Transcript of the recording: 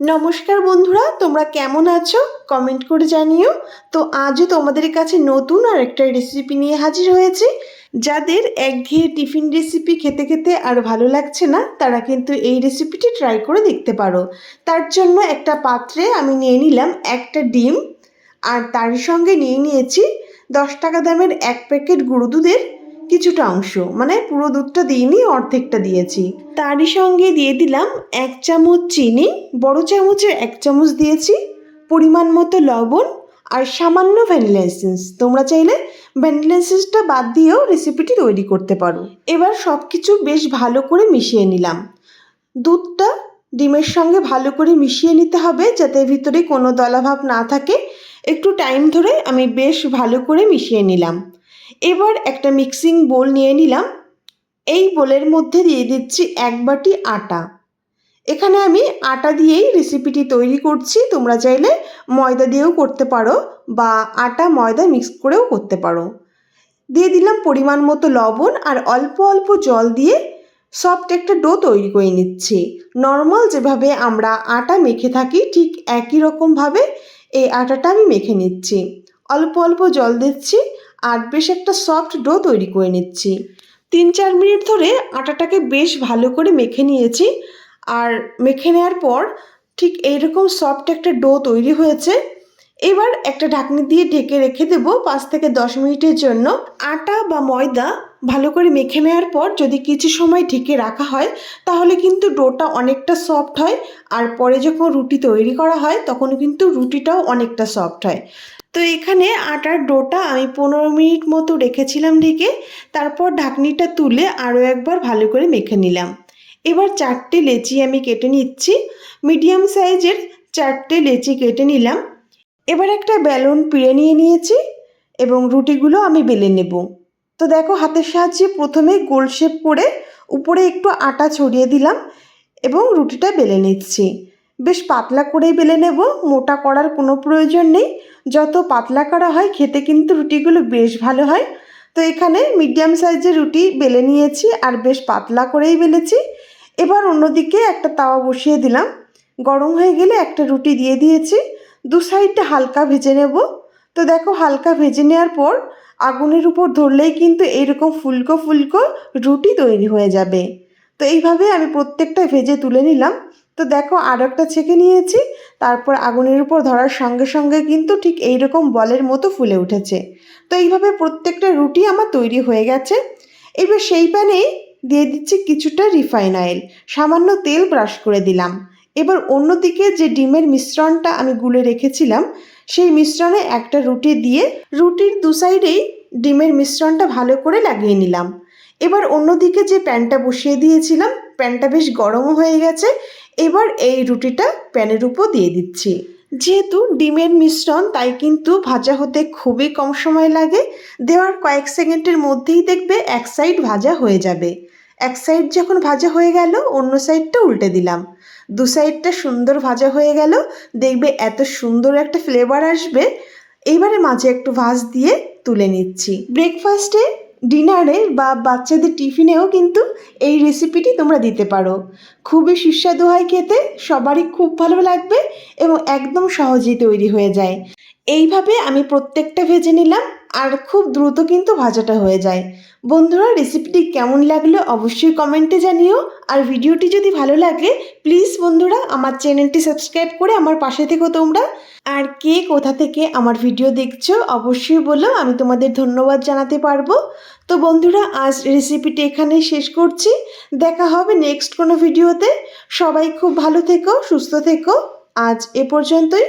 নমস্কার বন্ধুরা, তোমরা কেমন আছো? কমেন্ট করে জানিও। তো আজও তোমাদের কাছে নতুন আর একটা রেসিপি নিয়ে হাজির হয়েছি। যাদের একঘেয়ে টিফিন রেসিপি খেতে খেতে আর ভালো লাগছে না, তারা কিন্তু এই রেসিপিটি ট্রাই করে দেখতে পারো। তার জন্য একটা পাত্রে আমি নিয়ে নিলাম একটা ডিম, আর তার সঙ্গে নিয়ে নিয়েছি দশ টাকা দামের এক প্যাকেট গুঁড়ো দুধের কিছুটা অংশ মানে পুরো দুধটা দিইনি, অর্ধেকটা দিয়েছি। তারই সঙ্গে দিয়ে দিলাম এক চামচ চিনি, বড় চামচের এক চামচ দিয়েছি পরিমাণ মতো লবণ আর সামান্য ভ্যানিলা এসেন্স। তোমরা চাইলে ভ্যানিলা এসেন্সটা বাদ দিয়েও রেসিপিটি তৈরি করতে পারো। এবার সব কিছু বেশ ভালো করে মিশিয়ে নিলাম। দুধটা ডিমের সঙ্গে ভালো করে মিশিয়ে নিতে হবে যাতে ভিতরে কোনো দলাভাব না থাকে। একটু টাইম ধরে আমি বেশ ভালো করে মিশিয়ে নিলাম। এবার একটা মিক্সিং বোল নিয়ে নিলাম। এই বোলের মধ্যে দিয়ে দিচ্ছি এক বাটি আটা। এখানে আমি আটা দিয়েই রেসিপিটি তৈরি করছি। তোমরা চাইলে ময়দা দিয়েও করতে পারো বা আটা ময়দা মিক্স করেও করতে পারো। দিয়ে দিলাম পরিমাণ মতো লবণ আর অল্প অল্প জল দিয়ে সফট একটা ডো তৈরি করে নিচ্ছি। নর্মাল যেভাবে আমরা আটা মেখে থাকি, ঠিক একই রকমভাবে এই আটাটা আমি মেখে নিচ্ছি। অল্প অল্প জল দিচ্ছি। আর বেশ একটা সফট ডো তৈরি করে নিচ্ছি। তিন চার মিনিট ধরে আটাটাকে বেশ ভালো করে মেখে নিয়েছি। আর মেখে নেওয়ার পর ঠিক এইরকম সফট একটা ডো তৈরি হয়েছে। এবার একটা ঢাকনি দিয়ে ঢেকে রেখে দেবো পাঁচ থেকে দশ মিনিটের জন্য। আটা বা ময়দা ভালো করে মেখে নেওয়ার পর যদি কিছু সময় ঢেকে রাখা হয়, তাহলে কিন্তু ডোটা অনেকটা সফট হয়। আর পরে যখন রুটি তৈরি করা হয় তখন কিন্তু রুটিটাও অনেকটা সফট হয়। তো এখানে আটার ডোটা আমি পনেরো মিনিট মতো রেখেছিলাম ঢেকে, তারপর ঢাকনিটা তুলে আরও একবার ভালো করে মেখে নিলাম। এবার চারটে লেচি আমি কেটে নিচ্ছি। মিডিয়াম সাইজের চারটে লেচি কেটে নিলাম। এবার একটা ব্যালন পিড়ে নিয়ে নিয়েছি এবং রুটিগুলো আমি বেলে নেব। তো দেখো হাতের সাহায্যে প্রথমে গোল শেপ করে উপরে একটু আটা ছড়িয়ে দিলাম এবং রুটিটা বেলে নিচ্ছি। বেশ পাতলা করেই বেলে নেব, মোটা করার কোনো প্রয়োজন নেই। যত পাতলা করা হয় খেতে কিন্তু রুটিগুলো বেশ ভালো হয়। তো এখানে মিডিয়াম সাইজের রুটি বেলে নিয়েছি আর বেশ পাতলা করেই বেলেছি। এবার অন্যদিকে একটা তাওয়া বসিয়ে দিলাম। গরম হয়ে গেলে একটা রুটি দিয়ে দিয়েছি। দু সাইডটা হালকা ভেজে নেব। তো দেখো হালকা ভেজে নেওয়ার পর আগুনের উপর ধরলেই কিন্তু এইরকম ফুলকো ফুলকো রুটি তৈরি হয়ে যাবে। তো এইভাবে আমি প্রত্যেকটা ভেজে তুলে নিলাম। তো দেখো আর একটা ছেঁকে নিয়েছি, তারপর আগুনের উপর ধরার সঙ্গে সঙ্গে কিন্তু ঠিক এইরকম বলের মতো ফুলে উঠেছে। তো এইভাবে প্রত্যেকটা রুটি আমার তৈরি হয়ে গেছে। এবার সেই প্যানেই দিয়ে দিচ্ছি কিছুটা রিফাইন অয়েল, সামান্য তেল ব্রাশ করে দিলাম। এবার অন্যদিকে যে ডিমের মিশ্রণটা আমি গুলে রেখেছিলাম সেই মিশ্রণে একটা রুটি দিয়ে রুটির দু সাইডেই ডিমের মিশ্রণটা ভালো করে লাগিয়ে নিলাম। এবার অন্যদিকে যে প্যানটা বসিয়ে দিয়েছিলাম, প্যানটা বেশ গরমও হয়ে গেছে। এবার এই রুটিটা প্যানের উপর দিয়ে দিচ্ছি। যেহেতু ডিমের মিশ্রণ, তাই কিন্তু ভাজা হতে খুবই কম সময় লাগে। দেওয়ার কয়েক সেকেন্ডের মধ্যেই দেখবে এক সাইড ভাজা হয়ে যাবে। এক সাইড যখন ভাজা হয়ে গেল, অন্য সাইডটা উল্টে দিলাম। দু সাইডটা সুন্দর ভাজা হয়ে গেল। দেখবে এত সুন্দর একটা ফ্লেভার আসবে। এইবারে মাঝে একটু ভাজ দিয়ে তুলে নিচ্ছি। ব্রেকফাস্টে ডিনারে বা বাচ্চাদের টিফিনেও কিন্তু এই রেসিপিটি তোমরা দিতে পারো। খুবই সুস্বাদু হয় খেতে, সবারই খুব ভালো লাগবে এবং একদম সহজেই তৈরি হয়ে যায়। এইভাবে আমি প্রত্যেকটা ভেজে নিলাম। আর খুব দ্রুত কিন্তু ভাজাটা হয়ে যায়। বন্ধুরা রেসিপিটি কেমন লাগল অবশ্যই কমেন্টে জানিও। আর ভিডিওটি যদি ভালো লাগে প্লিজ বন্ধুরা, আমার চ্যানেলটি সাবস্ক্রাইব করে আমার পাশে থেকো তোমরা। আর কে কোথা থেকে আমার ভিডিও দেখছ, অবশ্যই বলো, আমি তোমাদের ধন্যবাদ জানাতে পারব। তো বন্ধুরা, আজ রেসিপিটি এখানে শেষ করছি। দেখা হবে নেক্সট কোনো ভিডিওতে সবাই খুব ভালো থেকো, সুস্থ থেকো। আজ এ পর্যন্তই।